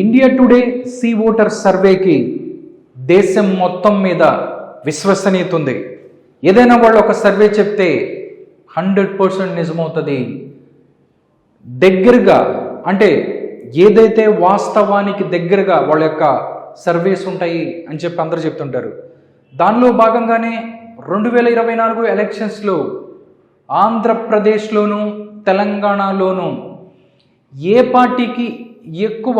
India Today C voter సర్వేకి దేశం మొత్తం మీద విశ్వసనీయత ఉంది ఏదైనా వాళ్ళు ఒక సర్వే చెప్తే హండ్రెడ్ పర్సెంట్ నిజమవుతుంది. దగ్గరగా అంటే ఏదైతే వాస్తవానికి దగ్గరగా వాళ్ళ యొక్క సర్వేస్ ఉంటాయి అని చెప్పి అందరూ చెప్తుంటారు. దానిలో భాగంగానే రెండు వేల ఇరవై నాలుగు ఎలక్షన్స్లో ఆంధ్రప్రదేశ్లోను తెలంగాణలోను ఏ పార్టీకి ఎక్కువ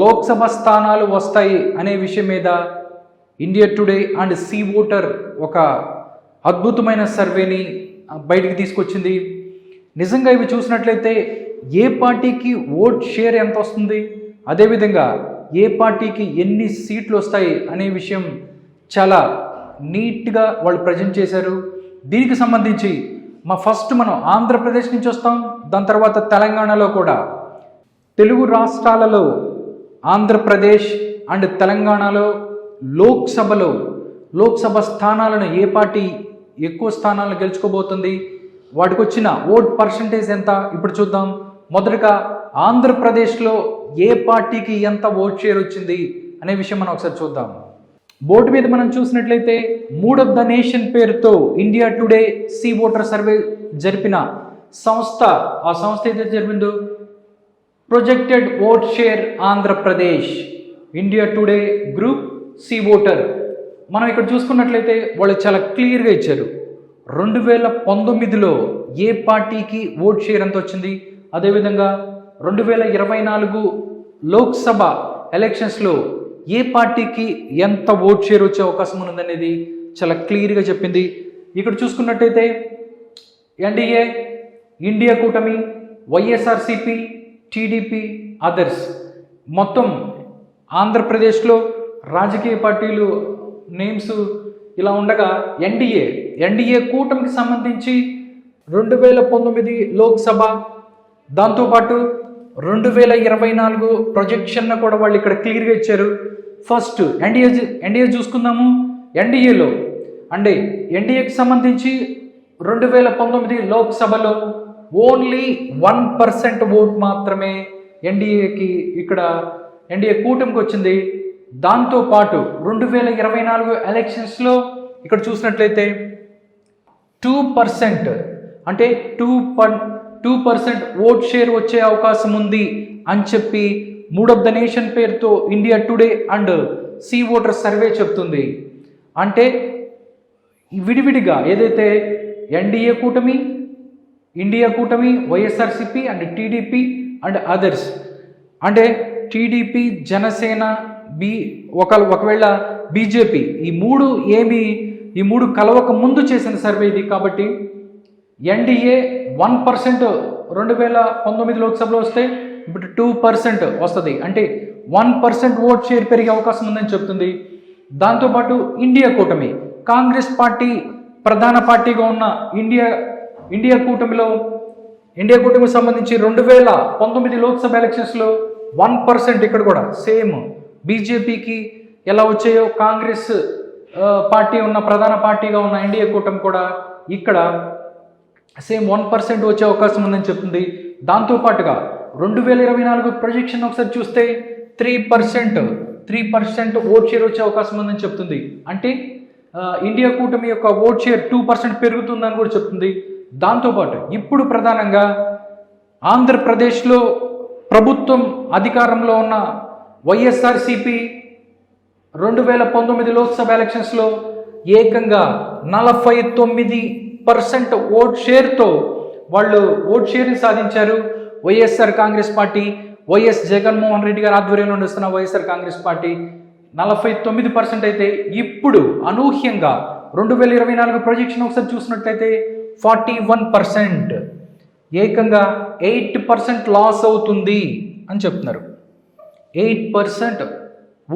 లోక్సభ స్థానాలు వస్తాయి అనే విషయం మీద India Today and C voter ఒక అద్భుతమైన సర్వేని బయటికి తీసుకొచ్చింది. నిజంగా ఇవి చూసినట్లయితే ఏ పార్టీకి ఓట్ షేర్ ఎంత వస్తుంది? అదేవిధంగా ఏ పార్టీకి ఎన్ని సీట్లు వస్తాయి అనే విషయం చాలా నీట్గా వాళ్ళు ప్రజెంట్ చేశారు. దీనికి సంబంధించి మా ఫస్ట్ మనం ఆంధ్రప్రదేశ్ నుంచి వస్తాం దాని తర్వాత తెలంగాణలో కూడా. తెలుగు రాష్ట్రాలలో ఆంధ్రప్రదేశ్ అండ్ తెలంగాణలో లోక్సభలో లోక్సభ స్థానాలను ఏ పార్టీ ఎక్కువ స్థానాలను గెలుచుకోబోతుంది వాటికి వచ్చిన ఓట్ పర్సంటేజ్ ఎంత ఇప్పుడు చూద్దాం. మొదటగా ఆంధ్రప్రదేశ్లో ఏ పార్టీకి ఎంత ఓట్ షేర్ వచ్చింది అనే విషయం మనం ఒకసారి చూద్దాం. బోర్డు మీద మనం చూసినట్లయితే మూడ్ ఆఫ్ ద నేషన్ పేరుతో India Today C voter survey జరిపిన సంస్థ ఆ సంస్థ ఏదైతే జరిపిందో projected vote share Andhra Pradesh India Today group C voter మనం ఇక్కడ చూసుకున్నట్లయితే వాళ్ళు చాలా క్లియర్గా ఇచ్చారు. రెండు వేల పంతొమ్మిదిలో ఏ పార్టీకి ఓట్ షేర్ ఎంత వచ్చింది? అదేవిధంగా రెండు వేల ఇరవై నాలుగు లోక్సభ ఎలక్షన్స్లో ఏ పార్టీకి ఎంత ఓట్ షేర్ వచ్చే అవకాశం ఉందనేది చాలా క్లియర్గా చెప్పింది. ఇక్కడ చూసుకున్నట్టయితే ఎన్డీఏ ఇండియా కూటమి వైఎస్ఆర్సిపి టీడీపీ అదర్స్. మొత్తం ఆంధ్రప్రదేశ్లో రాజకీయ పార్టీలు నేమ్స్ ఇలా ఉండగా ఎన్డీఏ. ఎన్డీఏ కూటమికి సంబంధించి రెండు వేల పంతొమ్మిది లోక్సభ దాంతోపాటు రెండు వేల ఇరవై నాలుగు ప్రొజెక్షన్ కూడా వాళ్ళు ఇక్కడ క్లియర్గా ఇచ్చారు. ఫస్ట్ ఎన్డీఏ ఎన్డీఏ చూసుకుందాము. ఎన్డీఏలో అంటే ఎన్డీఏకి సంబంధించి రెండు వేల పంతొమ్మిది లోక్సభలో ఓన్లీ వన్ పర్సెంట్ ఓట్ మాత్రమే ఎన్డీఏకి ఇక్కడ ఎన్డీఏ కూటమికి వచ్చింది. దాంతో పాటు రెండు వేల ఇరవై నాలుగు ఎలక్షన్స్లో ఇక్కడ చూసినట్లయితే టూ పర్సెంట్ అంటే two per two percent vote share వచ్చే అవకాశం ఉంది అని చెప్పి మూడ్ ఆఫ్ ద నేషన్ పేరుతో India Today and C voter survey చెప్తుంది. అంటే విడివిడిగా ఏదైతే ఎన్డీఏ కూటమి ఇండియా కూటమి YSRCP and TDP and others అంటే టీడీపీ జనసేన బి ఒక ఒకవేళ బీజేపీ ఈ మూడు ఏమి ఈ మూడు కలవక ముందు చేసిన సర్వే ఇది కాబట్టి ఎన్డీఏ వన్ పర్సెంట్ రెండు వేల పంతొమ్మిది లోక్సభలో వస్తే ఇప్పుడు టూ పర్సెంట్ వస్తుంది. అంటే వన్ పర్సెంట్ ఓట్ షేర్ పెరిగే అవకాశం ఉందని చెప్తుంది. దాంతోపాటు ఇండియా కూటమి. కాంగ్రెస్ పార్టీ ప్రధాన పార్టీగా ఉన్న ఇండియా ఇండియా కూటమిలో ఇండియా కూటమికి సంబంధించి రెండు వేల పంతొమ్మిది లోక్సభ ఎలక్షన్స్లో వన్ పర్సెంట్ ఇక్కడ కూడా సేమ్. బీజేపీకి ఎలా వచ్చాయో కాంగ్రెస్ పార్టీ ఉన్న ప్రధాన పార్టీగా ఉన్న ఎన్డీఏ కూటమి కూడా ఇక్కడ సేమ్ వన్ పర్సెంట్ వచ్చే అవకాశం ఉందని చెప్తుంది. దాంతోపాటుగా రెండు వేల ఇరవై నాలుగు ప్రొజెక్షన్ ఒకసారి చూస్తే three percent three percent vote share వచ్చే అవకాశం ఉందని చెప్తుంది. అంటే ఇండియా కూటమి యొక్క ఓట్ షేర్ టూ పర్సెంట్ పెరుగుతుందని కూడా చెప్తుంది. దాంతోపాటు ఇప్పుడు ప్రధానంగా ఆంధ్రప్రదేశ్లో ప్రభుత్వం అధికారంలో ఉన్న వైఎస్ఆర్సిపి రెండు వేల పంతొమ్మిది లోక్సభ ఎలక్షన్స్లో ఏకంగా నలభై తొమ్మిది పర్సెంట్ ఓట్ షేర్తో వాళ్ళు ఓట్ షేర్ని సాధించారు. YSR Congress party YS Jaganmohan Reddy గారి ఆధ్వర్యంలో నడుస్తున్న వైఎస్ఆర్ కాంగ్రెస్ పార్టీ నలభై తొమ్మిది పర్సెంట్ అయితే ఇప్పుడు అనూహ్యంగా రెండు వేల ఇరవై నాలుగు ప్రొజెక్షన్ ఒకసారి చూసినట్లయితే ఫార్టీ వన్ పర్సెంట్. ఏకంగా ఎయిట్ పర్సెంట్ లాస్ అవుతుంది అని చెప్తున్నారు. ఎయిట్ పర్సెంట్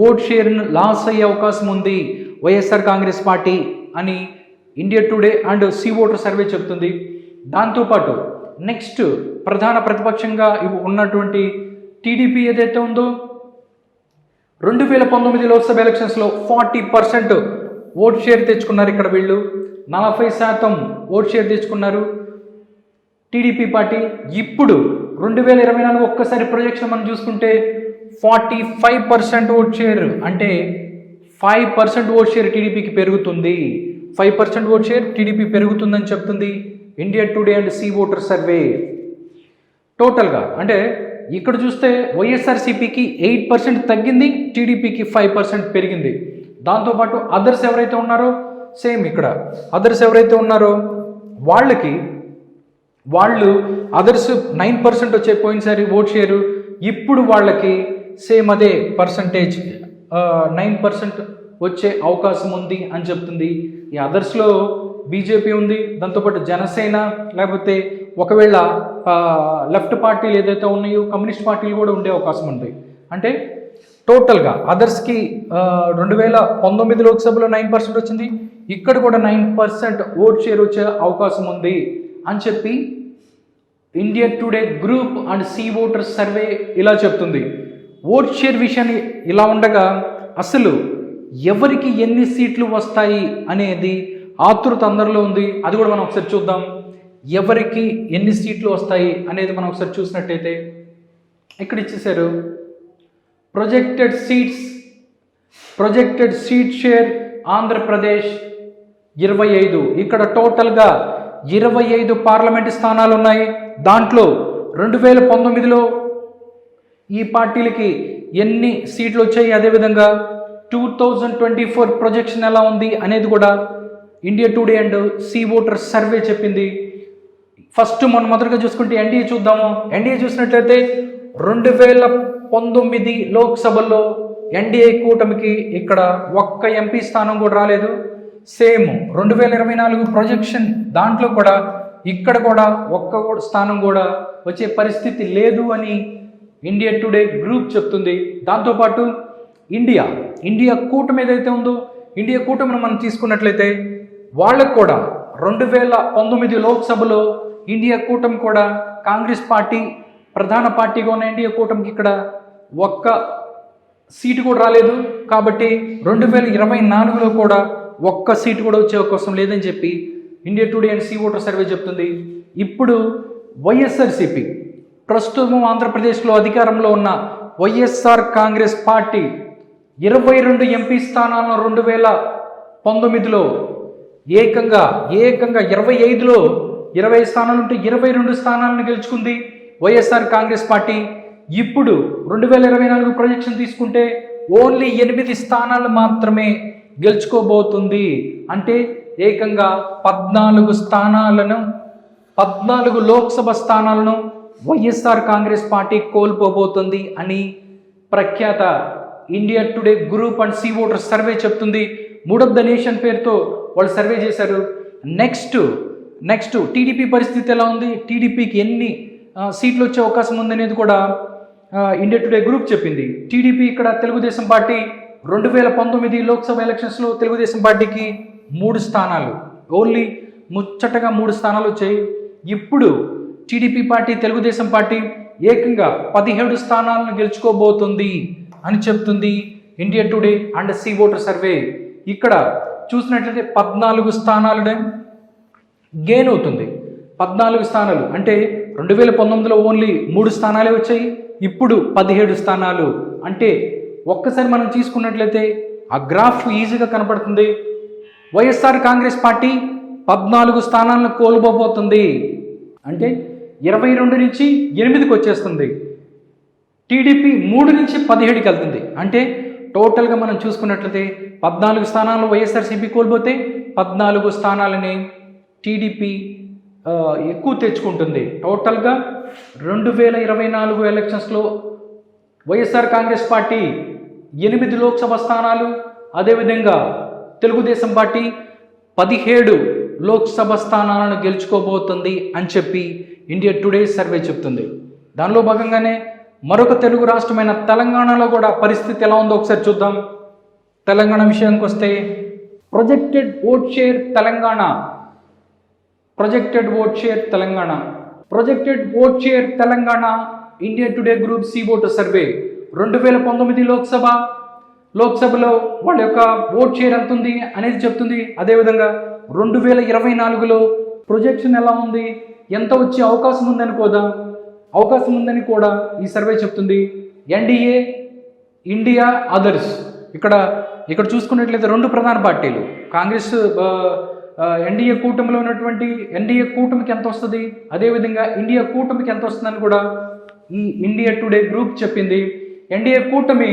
ఓట్ షేర్ను లాస్ అయ్యే అవకాశం ఉంది వైఎస్ఆర్ కాంగ్రెస్ పార్టీ అని India Today and C voter survey చెప్తుంది. దాంతోపాటు నెక్స్ట్ ప్రధాన ప్రతిపక్షంగా ఉన్నటువంటి టీడీపీ ఏదైతే ఉందో రెండు వేల పంతొమ్మిది లోక్సభ ఎలక్షన్స్లో ఫార్టీ పర్సెంట్ ఓట్ షేర్ తెచ్చుకున్నారు ఇక్కడ వీళ్ళు. నలభై శాతం ఓట్ షేర్ తెచ్చుకున్నారు. టీడీపీ పార్టీ ఇప్పుడు రెండు వేల ఇరవై నాలుగు ఒక్కసారి ప్రొజెక్షన్ మనం చూసుకుంటే forty five percent vote share అంటే ఫైవ్ పర్సెంట్ ఓట్ షేర్ టీడీపీకి పెరుగుతుంది. Five percent vote share TDP పెరుగుతుందని చెప్తుంది India Today and C voter survey. టోటల్గా అంటే ఇక్కడ చూస్తే వైఎస్ఆర్సీపీకి ఎయిట్ పర్సెంట్ తగ్గింది టీడీపీకి ఫైవ్ పర్సెంట్ పెరిగింది. దాంతోపాటు అదర్స్ ఎవరైతే ఉన్నారో సేమ్ ఇక్కడ. అదర్స్ ఎవరైతే ఉన్నారో వాళ్ళకి వాళ్ళు అదర్స్ నైన్ పర్సెంట్ వచ్చే పోయినసారి ఓట్ షేరు ఇప్పుడు వాళ్ళకి సేమ్ అదే పర్సంటేజ్ నైన్ పర్సెంట్ వచ్చే అవకాశం ఉంది అని చెప్తుంది. ఈ అదర్స్లో బీజేపీ ఉంది దాంతోపాటు జనసేన లేకపోతే ఒకవేళ లెఫ్ట్ పార్టీలు ఏదైతే ఉన్నాయో కమ్యూనిస్ట్ పార్టీలు కూడా ఉండే అవకాశం ఉంది. అంటే టోటల్గా అదర్స్కి రెండు వేల పంతొమ్మిది లోక్సభలో నైన్ పర్సెంట్ వచ్చింది. ఇక్కడ కూడా నైన్ పర్సెంట్ ఓట్ షేర్ వచ్చే అవకాశం ఉంది అని చెప్పి India Today group and C voter survey ఇలా చెప్తుంది. ఓట్ షేర్ విషయాన్ని ఇలా ఉండగా అసలు ఎవరికి ఎన్ని సీట్లు వస్తాయి అనేది ఆతృత అందరిలో ఉంది. అది కూడా మనం ఒకసారి చూద్దాం. ఎవరికి ఎన్ని సీట్లు వస్తాయి అనేది మనం ఒకసారి చూసినట్టయితే ఇక్కడ ఇచ్చేసారు projected seats projected seat share Andhra Pradesh ఇరవై ఐదు. ఇక్కడ టోటల్గా ఇరవై ఐదు పార్లమెంటు స్థానాలు ఉన్నాయి దాంట్లో రెండు వేల పంతొమ్మిదిలో ఈ పార్టీలకి ఎన్ని సీట్లు వచ్చాయి? అదేవిధంగా two thousand twenty four projection ఎలా ఉంది అనేది కూడా India Today and C voter survey చెప్పింది. ఫస్ట్ మనం మొదటగా చూసుకుంటే ఎన్డీఏ చూద్దాము. ఎన్డీఏ చూసినట్లయితే రెండు వేల పంతొమ్మిది లోక్సభలో ఎన్డీఏ కూటమికి ఇక్కడ ఒక్క ఎంపీ స్థానం కూడా రాలేదు. సేమ్ రెండు వేల ఇరవై నాలుగు ప్రొజెక్షన్ దాంట్లో కూడా ఇక్కడ కూడా ఒక్క కూడా స్థానం కూడా వచ్చే పరిస్థితి లేదు అని ఇండియా టుడే గ్రూప్ చెప్తుంది. దాంతోపాటు ఇండియా ఇండియా కూటమి ఏదైతే ఉందో ఇండియా కూటమిని మనం తీసుకున్నట్లయితే వాళ్ళకు కూడా రెండు వేల పంతొమ్మిది లోక్సభలో ఇండియా కూటమి కూడా కాంగ్రెస్ పార్టీ ప్రధాన పార్టీగా ఉన్న ఇండియా కూటమికి ఇక్కడ ఒక్క సీటు కూడా రాలేదు. కాబట్టి రెండు వేల ఇరవై నాలుగులో కూడా ఒక్క సీటు కూడా వచ్చే అవకాశం లేదని చెప్పి India Today and C voter survey చెప్తుంది. ఇప్పుడు వైఎస్ఆర్సిపి ప్రస్తుతం ఆంధ్రప్రదేశ్లో అధికారంలో ఉన్న వైఎస్ఆర్ కాంగ్రెస్ పార్టీ ఇరవై రెండు ఎంపీ స్థానాలను రెండు వేల పంతొమ్మిదిలో ఏకంగా ఏకంగా ఇరవై ఐదులో ఇరవై స్థానాలు ఉంటే ఇరవై రెండు స్థానాలను గెలుచుకుంది వైఎస్ఆర్ కాంగ్రెస్ పార్టీ. ఇప్పుడు రెండు వేల ఇరవై నాలుగు ప్రొజెక్షన్ తీసుకుంటే ఓన్లీ ఎనిమిది స్థానాలు మాత్రమే గెలుచుకోబోతుంది. అంటే ఏకంగా పద్నాలుగు స్థానాలను పద్నాలుగు లోక్సభ స్థానాలను వైఎస్ఆర్ కాంగ్రెస్ పార్టీ కోల్పోబోతుంది అని ప్రఖ్యాత India Today group and C voter survey చెప్తుంది. మూడ్ ఆఫ్ ద నేషన్ పేరుతో వాళ్ళు సర్వే చేశారు. నెక్స్ట్ నెక్స్ట్ టీడీపీ పరిస్థితి ఎలా ఉంది? టీడీపీకి ఎన్ని సీట్లు వచ్చే అవకాశం ఉందనేది కూడా ఇండియా టుడే గ్రూప్ చెప్పింది. టీడీపీ ఇక్కడ తెలుగుదేశం పార్టీ రెండు వేల పంతొమ్మిది లోక్సభ ఎలక్షన్స్లో తెలుగుదేశం పార్టీకి మూడు స్థానాలు. ఓన్లీ ముచ్చటగా మూడు స్థానాలు వచ్చాయి. ఇప్పుడు టీడీపీ పార్టీ తెలుగుదేశం పార్టీ ఏకంగా పదిహేడు స్థానాలను గెలుచుకోబోతుంది అని చెప్తుంది India Today and C voter survey. ఇక్కడ చూసినట్లయితే పద్నాలుగు స్థానాలనే గెయిన్ అవుతుంది. పద్నాలుగు స్థానాలు. అంటే రెండు వేల పంతొమ్మిదిలో ఓన్లీ మూడు స్థానాలే వచ్చాయి. ఇప్పుడు పదిహేడు స్థానాలు. అంటే ఒక్కసారి మనం తీసుకున్నట్లయితే ఆ గ్రాఫ్ ఈజీగా కనపడుతుంది వైఎస్ఆర్ కాంగ్రెస్ పార్టీ పద్నాలుగు స్థానాలను కోల్పోబోతుంది. అంటే ఇరవై రెండు నుంచి ఎనిమిదికి వచ్చేస్తుంది. టీడీపీ మూడు నుంచి పదిహేడుకి వెళ్తుంది. అంటే టోటల్గా మనం చూసుకున్నట్లయితే పద్నాలుగు స్థానాలు వైఎస్ఆర్సీపీ కోల్పోతే పద్నాలుగు స్థానాలని టీడీపీ ఎక్కువ తెచ్చుకుంటుంది. టోటల్గా రెండు వేల ఇరవై నాలుగు ఎలక్షన్స్లో వైఎస్ఆర్ కాంగ్రెస్ పార్టీ ఎనిమిది లోక్సభ స్థానాలు అదేవిధంగా తెలుగుదేశం పార్టీ పదిహేడు లోక్సభ స్థానాలను గెలుచుకోబోతుంది అని చెప్పి ఇండియా టుడే సర్వే చెప్తుంది. దానిలో భాగంగానే మరొక తెలుగు రాష్ట్రమైన తెలంగాణలో కూడా పరిస్థితి ఎలా ఉందో ఒకసారి చూద్దాం. తెలంగాణ విషయానికి వస్తే projected vote share Telangana. Projected vote share Telangana. Projected vote share Telangana. India Today group C voter survey. రెండు వేల పంతొమ్మిది లోక్సభ. లోక్సభలో వాళ్ళ యొక్క ఓట్ షేర్ ఎంత ఉంది అనేది చెప్తుంది. అదేవిధంగా రెండు వేల ఇరవై నాలుగులో ప్రొజెక్షన్ ఎలా ఉంది? ఎంత వచ్చే అవకాశం ఉందని కూడా అవకాశం ఉందని కూడా ఈ సర్వే చెప్తుంది. ఎన్డీఏ ఇండియా అదర్స్ ఇక్కడ ఇక్కడ చూసుకున్నట్లయితే రెండు ప్రధాన పార్టీలు. కాంగ్రెస్ ఎన్డీఏ కూటమిలో ఉన్నటువంటి ఎన్డీఏ కూటమికి ఎంత వస్తుంది? అదేవిధంగా ఇండియా కూటమికి ఎంత వస్తుందని కూడా ఈ ఇండియా టుడే గ్రూప్ చెప్పింది. ఎన్డీఏ కూటమి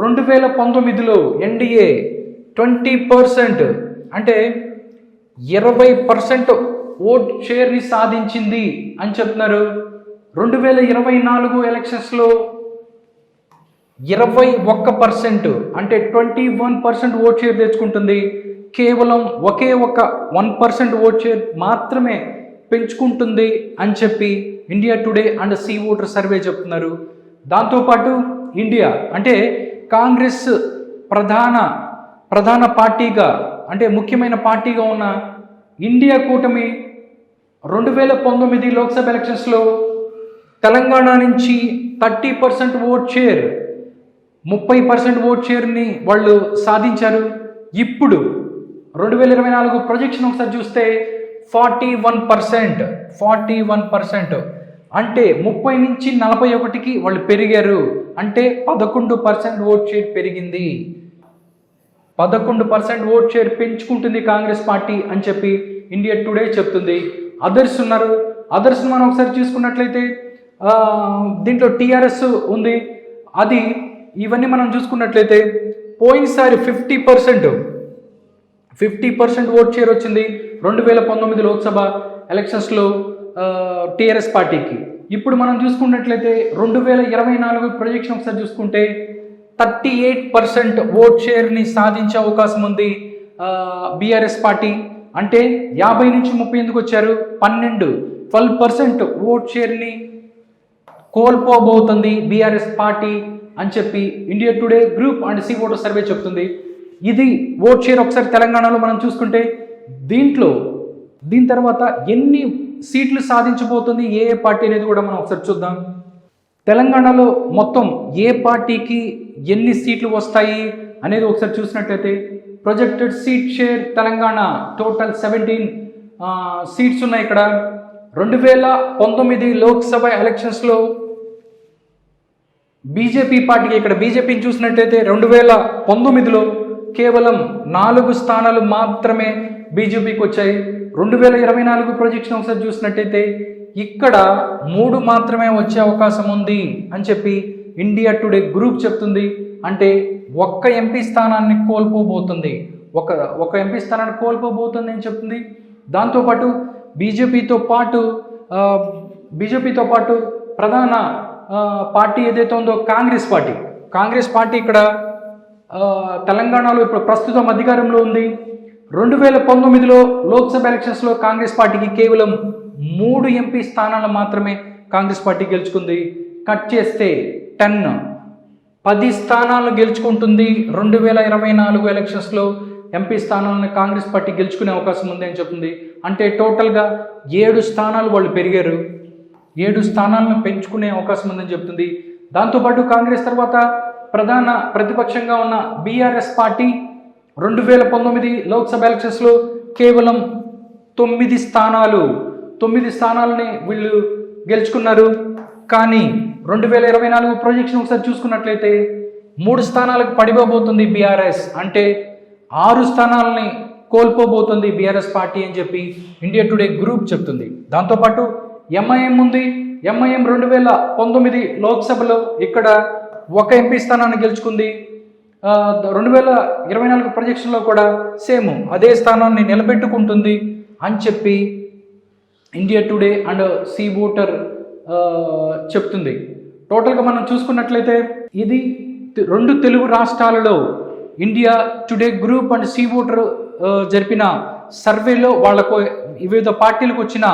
రెండు వేల పంతొమ్మిదిలో ఎన్డీఏ ట్వంటీ పర్సెంట్ అంటే ఇరవై పర్సెంట్ ఓట్ షేర్ని సాధించింది అని చెప్తున్నారు. రెండు వేల ఇరవై నాలుగు ఎలక్షన్స్లో ఇరవై ఒక్క పర్సెంట్ అంటే twenty one percent vote share తెచ్చుకుంటుంది. కేవలం ఒకే ఒక వన్ పర్సెంట్ ఓట్ షేర్ మాత్రమే పెంచుకుంటుంది అని చెప్పి India Today and C voter survey చెప్తున్నారు. దాంతోపాటు ఇండియా అంటే కాంగ్రెస్ ప్రధాన ప్రధాన పార్టీగా అంటే ముఖ్యమైన పార్టీగా ఉన్న ఇండియా కూటమి రెండు వేల పంతొమ్మిది లోక్సభ ఎలక్షన్స్లో తెలంగాణ నుంచి థర్టీ పర్సెంట్ ఓట్ షేర్ ముప్పై పర్సెంట్ ఓట్ షేర్ని వాళ్ళు సాధించారు. ఇప్పుడు రెండు వేల ఇరవై నాలుగు ప్రొజెక్షన్ ఒకసారి చూస్తే forty one percent forty one percent అంటే ముప్పై నుంచి నలభై ఒకటికి వాళ్ళు పెరిగారు. అంటే పదకొండు పర్సెంట్ ఓట్ షేర్ పెరిగింది. పదకొండు పర్సెంట్ ఓట్ షేర్ పెంచుకుంటుంది కాంగ్రెస్ పార్టీ అని చెప్పి ఇండియా టుడే చెప్తుంది. అదర్స్ ఉన్నారు. అదర్స్ మనం ఒకసారి చూసుకున్నట్లయితే దీంట్లో టీఆర్ఎస్ ఉంది. అది ఇవన్నీ మనం చూసుకున్నట్లయితే పోయినసారి fifty percent fifty percent vote share వచ్చింది. రెండు వేల పంతొమ్మిది లోక్సభ ఎలక్షన్స్లో టీఆర్ఎస్ పార్టీకి. ఇప్పుడు మనం చూసుకున్నట్లయితే రెండు వేల ఇరవై నాలుగు ప్రొజెక్షన్ ఒకసారి చూసుకుంటే థర్టీ ఎయిట్ పర్సెంట్ ఓట్ షేర్ని సాధించే అవకాశం ఉంది బీఆర్ఎస్ పార్టీ. అంటే యాభై నుంచి ముప్పై ఎందుకు వచ్చారు? పన్నెండు. ట్వెల్వ్ పర్సెంట్ ఓట్ షేర్ని కోల్పోబోతుంది బీఆర్ఎస్ పార్టీ అని చెప్పి India Today group and C voter survey చెప్తుంది. ఇది ఓట్ షేర్ ఒకసారి తెలంగాణలో మనం చూసుకుంటే దీంట్లో దీని తర్వాత ఎన్ని సీట్లు సాధించబోతుంది. ఏ ఏ పార్టీ అనేది కూడా మనం ఒకసారి చూద్దాం. తెలంగాణలో మొత్తం ఏ పార్టీకి ఎన్ని సీట్లు వస్తాయి అనేది ఒకసారి చూసినట్లయితే projected seat share Telangana total seventeen seats ఉన్నాయి ఇక్కడ. రెండు వేల పంతొమ్మిది లోక్సభ ఎలక్షన్స్లో బీజేపీ పార్టీకి ఇక్కడ బీజేపీని చూసినట్టయితే రెండు వేల పంతొమ్మిదిలో కేవలం నాలుగు స్థానాలు మాత్రమే బీజేపీకి వచ్చాయి. రెండు వేల ఇరవై నాలుగు ప్రొజెక్షన్ ఒకసారి చూసినట్టయితే ఇక్కడ మూడు మాత్రమే వచ్చే అవకాశం ఉంది అని చెప్పి ఇండియా టుడే గ్రూప్ చెప్తుంది. అంటే ఒక్క ఎంపీ స్థానాన్ని కోల్పోబోతుంది. ఒక ఒక ఎంపీ స్థానాన్ని కోల్పోబోతుంది అని చెప్తుంది. దాంతోపాటు బీజేపీతో పాటు బీజేపీతో పాటు ప్రధాన పార్టీ ఏదైతే ఉందో కాంగ్రెస్ పార్టీ. కాంగ్రెస్ పార్టీ ఇక్కడ తెలంగాణలో ఇప్పుడు ప్రస్తుతం అధికారంలో ఉంది. రెండు వేల పంతొమ్మిదిలో లోక్సభ ఎలక్షన్స్లో కాంగ్రెస్ పార్టీకి కేవలం మూడు ఎంపీ స్థానాలు మాత్రమే కాంగ్రెస్ పార్టీ గెలుచుకుంది. కట్ చేస్తే టెన్. పది స్థానాలు గెలుచుకుంటుంది రెండు వేల ఇరవై నాలుగు ఎలక్షన్స్లో ఎంపీ స్థానాలను కాంగ్రెస్ పార్టీ గెలుచుకునే అవకాశం ఉంది అని చెప్తుంది. అంటే టోటల్గా ఏడు స్థానాలు వాళ్ళు పెరిగారు. ఏడు స్థానాలను పెంచుకునే అవకాశం ఉందని చెప్తుంది. దాంతోపాటు కాంగ్రెస్ తర్వాత ప్రధాన ప్రతిపక్షంగా ఉన్న బీఆర్ఎస్ పార్టీ రెండు వేల పంతొమ్మిది లోక్సభ ఎలక్షన్స్లో కేవలం తొమ్మిది స్థానాలు తొమ్మిది స్థానాలని వీళ్ళు గెలుచుకున్నారు. కానీ రెండు వేల ఇరవై నాలుగు ప్రొజెక్షన్ ఒకసారి చూసుకున్నట్లయితే మూడు స్థానాలకు పడిపోబోతుంది బీఆర్ఎస్. అంటే ఆరు స్థానాలని కోల్పోబోతుంది బీఆర్ఎస్ పార్టీ అని చెప్పి ఇండియా టుడే గ్రూప్ చెప్తుంది. దాంతోపాటు ఎంఐఎం ఉంది. ఎంఐఎం రెండు వేల పంతొమ్మిది లోక్సభలో ఇక్కడ ఒక ఎంపీ స్థానాన్ని గెలుచుకుంది. రెండు వేల ఇరవై నాలుగు ప్రొజెక్షన్లో కూడా సేమ్ అదే స్థానాన్ని నిలబెట్టుకుంటుంది అని చెప్పి India Today and C Voter చెప్తుంది. టోటల్గా మనం చూసుకున్నట్లయితే ఇది రెండు తెలుగు రాష్ట్రాలలో India Today group and C Voter జరిపిన సర్వేలో వాళ్ళకు వివిధ పార్టీలకు వచ్చిన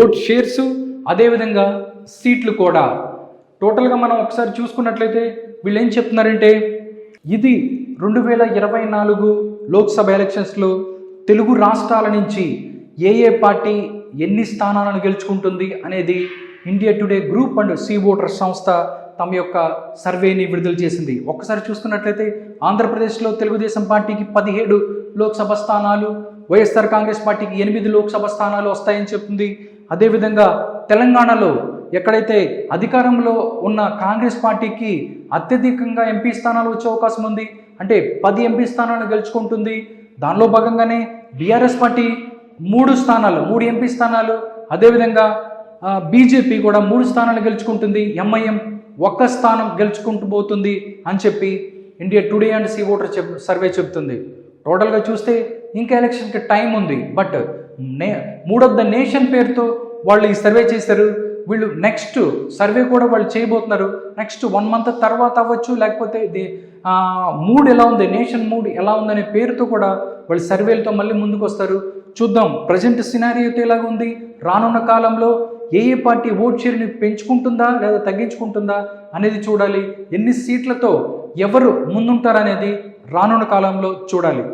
ఓట్ షేర్స్ అదేవిధంగా సీట్లు కూడా. టోటల్గా మనం ఒకసారి చూసుకున్నట్లయితే వీళ్ళు ఏం చెప్తున్నారంటే ఇది రెండు వేల ఇరవై నాలుగు లోక్సభ ఎలక్షన్స్లో తెలుగు రాష్ట్రాల నుంచి ఏ ఏ పార్టీ ఎన్ని స్థానాలను గెలుచుకుంటుంది అనేది India Today group and C Voter సంస్థ తమ యొక్క సర్వేని విడుదల చేసింది. ఒక్కసారి చూసుకున్నట్లయితే ఆంధ్రప్రదేశ్లో తెలుగుదేశం పార్టీకి పదిహేడు లోక్సభ స్థానాలు వైఎస్ఆర్ కాంగ్రెస్ పార్టీకి ఎనిమిది లోక్సభ స్థానాలు వస్తాయని చెప్తుంది. అదేవిధంగా తెలంగాణలో ఎక్కడైతే అధికారంలో ఉన్న కాంగ్రెస్ పార్టీకి అత్యధికంగా ఎంపీ స్థానాలు వచ్చే అవకాశం ఉంది అంటే పది ఎంపీ స్థానాలు గెలుచుకుంటుంది. దానిలో భాగంగానే బీఆర్ఎస్ పార్టీ మూడు స్థానాలు మూడు ఎంపీ స్థానాలు. అదేవిధంగా బీజేపీ కూడా మూడు స్థానాలు గెలుచుకుంటుంది. ఎంఐఎం ఒక్క స్థానం గెలుచుకుంటూ పోతుంది అని చెప్పి India Today and C Voter చెప్ సర్వే చెప్తుంది. టోటల్గా చూస్తే ఇంకా ఎలక్షన్కి టైం ఉంది. బట్ నే మూడ్ ఆఫ్ ద నేషన్ పేరుతో వాళ్ళు ఈ సర్వే చేశారు. వీళ్ళు నెక్స్ట్ సర్వే కూడా వాళ్ళు చేయబోతున్నారు. నెక్స్ట్ వన్ మంత్ తర్వాత అవ్వచ్చు లేకపోతే ఇది మూడ్ ఎలా ఉంది నేషన్ మూడ్ ఎలా ఉందనే పేరుతో కూడా వాళ్ళు సర్వేలతో మళ్ళీ ముందుకు వస్తారు చూద్దాం ప్రజెంట్ సినారియోతో ఎలాగ ఉంది? రానున్న కాలంలో ఏ ఏ పార్టీ ఓట్ షేర్ని పెంచుకుంటుందా లేదా తగ్గించుకుంటుందా అనేది చూడాలి. ఎన్ని సీట్లతో ఎవరు ముందుంటారనేది రానున్న కాలంలో చూడాలి.